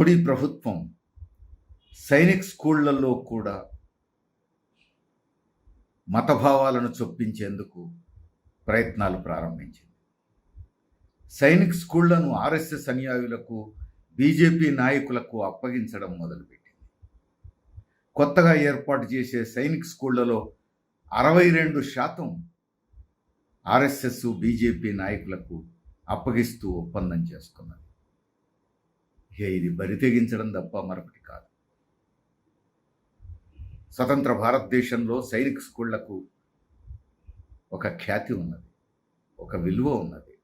మోడీ ప్రభుత్వం సైనిక్ స్కూళ్ళలో కూడా మతభావాలను చొప్పించేందుకు ప్రయత్నాలు ప్రారంభించింది. సైనిక్ స్కూళ్ళను ఆర్ఎస్ఎస్ అనుయాయులకు బీజేపీ నాయకులకు అప్పగించడం మొదలుపెట్టింది. కొత్తగా ఏర్పాటు చేసే సైనిక్ స్కూళ్ళలో అరవై రెండు శాతం ఆర్ఎస్ఎస్ బీజేపీ నాయకులకు అప్పగిస్తూ ఒప్పందం చేసుకున్నది. ఇక ఇది బరి తెగించడం తప్ప మరొకటి కాదు. స్వతంత్ర భారతదేశంలో సైనిక్ స్కూళ్ళకు ఒక ఖ్యాతి ఉన్నది ఒక విలువ ఉన్నది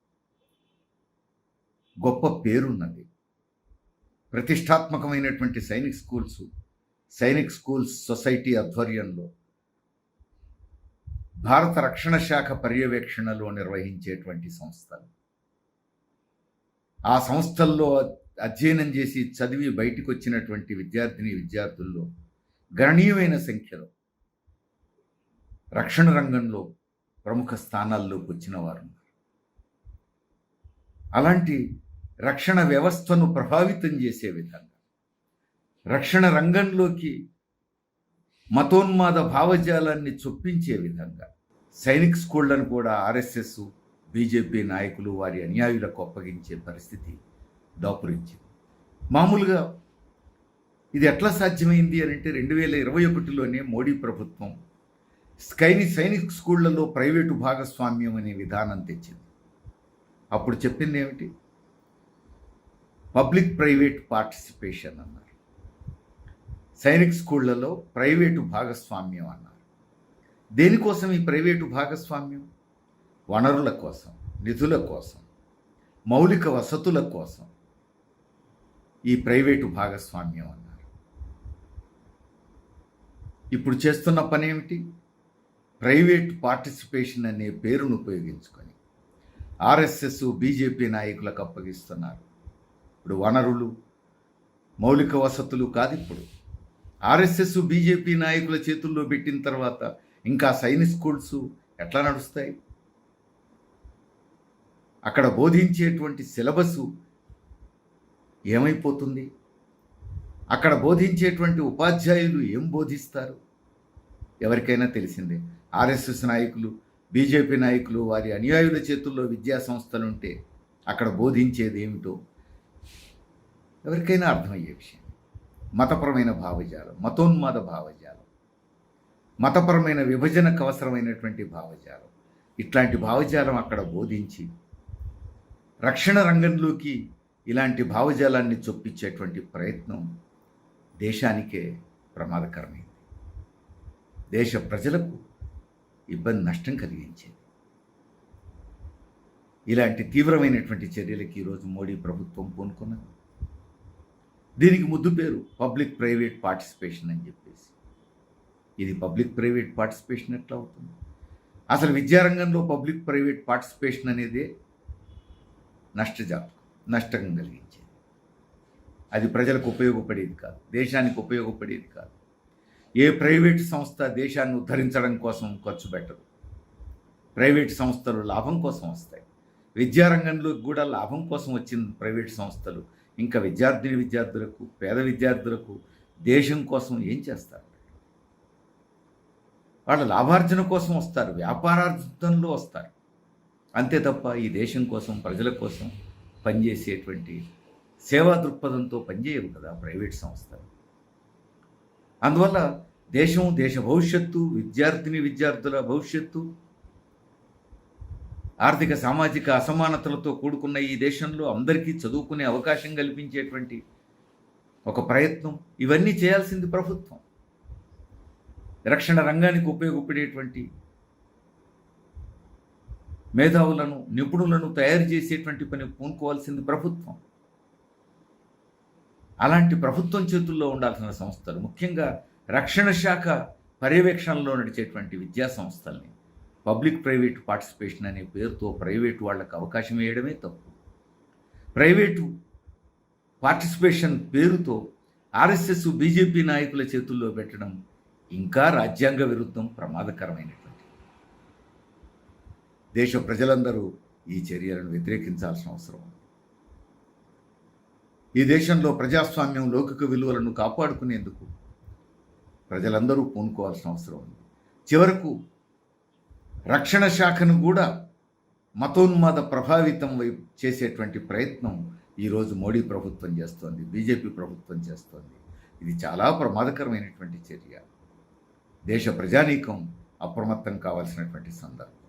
గొప్ప పేరున్నది. ప్రతిష్టాత్మకమైనటువంటి Sainik schools Sainik schools society ఆధ్వర్యంలో భారత రక్షణ శాఖ పర్యవేక్షణలో నిర్వహించేటువంటి సంస్థలు. ఆ సంస్థల్లో అధ్యయనం చేసి చదివి బయటికి వచ్చినటువంటి విద్యార్థిని విద్యార్థుల్లో గణనీయమైన సంఖ్యలో రక్షణ రంగంలో ప్రముఖ స్థానాల్లోకి వచ్చిన వారు అలాంటి రక్షణ వ్యవస్థను ప్రభావితం చేసే విధంగా రక్షణ రంగంలోకి మతోన్మాద భావజాలాన్ని చొప్పించే విధంగా సైనిక్ స్కూళ్ళను కూడా ఆర్ఎస్ఎస్ బీజేపీ నాయకులు వారి అనుయాయులకు అప్పగించే పరిస్థితి దాపురించింది. మామూలుగా ఇది ఎట్లా సాధ్యమైంది అని అంటే రెండు వేల ఇరవై ఒకటిలోనే మోడీ ప్రభుత్వం స్కైని సైనిక్ స్కూళ్ళలో ప్రైవేటు భాగస్వామ్యం అనే విధానం తెచ్చింది. అప్పుడు చెప్పింది ఏమిటి? పబ్లిక్ ప్రైవేట్ పార్టిసిపేషన్ అన్నారు. సైనిక్ స్కూళ్ళలో ప్రైవేటు భాగస్వామ్యం అన్నారు. దేనికోసం ఈ ప్రైవేటు భాగస్వామ్యం? వనరుల కోసం నిధుల కోసం మౌలిక వసతుల కోసం ఈ ప్రైవేటు భాగస్వామ్యం అన్నారు. ఇప్పుడు చేస్తున్న పని ఏమిటి? ప్రైవేట్ పార్టిసిపేషన్ అనే పేరును ఉపయోగించుకొని ఆర్ఎస్ఎస్ బీజేపీ నాయకులకు అప్పగిస్తున్నారు. ఇప్పుడు వనరులు మౌలిక వసతులు కాదు ఇప్పుడు. ఆర్ఎస్ఎస్ బీజేపీ నాయకుల చేతుల్లో పెట్టిన తర్వాత ఇంకా సైనిక్ స్కూల్స్ ఎట్లా నడుస్తాయి? అక్కడ బోధించేటువంటి సిలబస్ ఏమైపోతుంది? అక్కడ బోధించేటువంటి ఉపాధ్యాయులు ఏం బోధిస్తారు? ఎవరికైనా తెలిసిందే. ఆర్ఎస్ఎస్ నాయకులు బీజేపీ నాయకులు వారి అనుయాయుల చేతుల్లో విద్యా సంస్థలుంటే అక్కడ బోధించేది ఏమిటో ఎవరికైనా అర్థమయ్యే విషయం. మతపరమైన భావజాలం మతోన్మాద భావజాలం మతపరమైన విభజనకు అవసరమైనటువంటి భావజాలం. ఇట్లాంటి భావజాలం అక్కడ బోధించి రక్షణ రంగంలోకి ఇలాంటి భావజాలాన్ని చొప్పించేటువంటి ప్రయత్నం దేశానికే ప్రమాదకరమైంది. దేశ ప్రజలకు ఇబ్బంది నష్టం కలిగించింది. ఇలాంటి తీవ్రమైనటువంటి చర్యలకి ఈరోజు మోడీ ప్రభుత్వం పూనుకున్నది. దీనికి ముద్దు పేరు పబ్లిక్ ప్రైవేట్ పార్టిసిపేషన్ అని చెప్పేసి. ఇది పబ్లిక్ ప్రైవేట్ పార్టిసిపేషన్ ఎట్లా అవుతుంది? అసలు విద్యారంగంలో పబ్లిక్ ప్రైవేట్ పార్టిసిపేషన్ అనేది నష్టజాతకం నష్టం కలిగించేది. అది ప్రజలకు ఉపయోగపడేది కాదు దేశానికి ఉపయోగపడేది కాదు. ఏ ప్రైవేట్ సంస్థ దేశాన్ని ఉద్ధరించడం కోసం ఖర్చు పెట్టదు. ప్రైవేట్ సంస్థలు లాభం కోసం వస్తాయి. విద్యారంగంలో కూడా లాభం కోసం వచ్చిన ప్రైవేట్ సంస్థలు ఇంకా విద్యార్థిని విద్యార్థులకు పేద విద్యార్థులకు దేశం కోసం ఏం చేస్తారు? వాళ్ళ లాభార్జన కోసం వస్తారు వ్యాపారార్థంలో వస్తారు. అంతే తప్ప ఈ దేశం కోసం ప్రజల కోసం పనిచేసేటువంటి సేవా దృక్పథంతో పనిచేయవు కదా ప్రైవేట్ సంస్థలు. అందువల్ల దేశం దేశ భవిష్యత్తు విద్యార్థిని విద్యార్థుల భవిష్యత్తు ఆర్థిక సామాజిక అసమానతలతో కూడుకున్న ఈ దేశంలో అందరికీ చదువుకునే అవకాశం కల్పించేటువంటి ఒక ప్రయత్నం ఇవన్నీ చేయాల్సింది ప్రభుత్వం. రక్షణ రంగానికి ఉపయోగపడేటువంటి మేధావులను నిపుణులను తయారు చేసేటువంటి పని పూనుకోవాల్సింది ప్రభుత్వం. అలాంటి ప్రభుత్వం చేతుల్లో ఉండాల్సిన సంస్థలు ముఖ్యంగా రక్షణ శాఖ పర్యవేక్షణలో నడిచేటువంటి విద్యా సంస్థల్ని పబ్లిక్ ప్రైవేట్ పార్టిసిపేషన్ అనే పేరుతో ప్రైవేటు వాళ్ళకు అవకాశం వేయడమే తప్పు. ప్రైవేటు పార్టిసిపేషన్ పేరుతో ఆర్ఎస్ఎస్ బీజేపీ నాయకుల చేతుల్లో పెట్టడం ఇంకా రాజ్యాంగ విరుద్ధం ప్రమాదకరమైనది. దేశ ప్రజలందరూ ఈ చర్యలను వ్యతిరేకించాల్సిన అవసరం ఉంది. ఈ దేశంలో ప్రజాస్వామ్యం లౌకిక విలువలను కాపాడుకునేందుకు ప్రజలందరూ పూనుకోవాల్సిన అవసరం ఉంది. చివరకు రక్షణ శాఖను కూడా మతోన్మాద ప్రభావితం వైపు చేసేటువంటి ప్రయత్నం ఈరోజు మోడీ ప్రభుత్వం చేస్తోంది బీజేపీ ప్రభుత్వం చేస్తోంది. ఇది చాలా ప్రమాదకరమైనటువంటి చర్య. దేశ ప్రజానీకం అప్రమత్తం కావాల్సినటువంటి సందర్భం.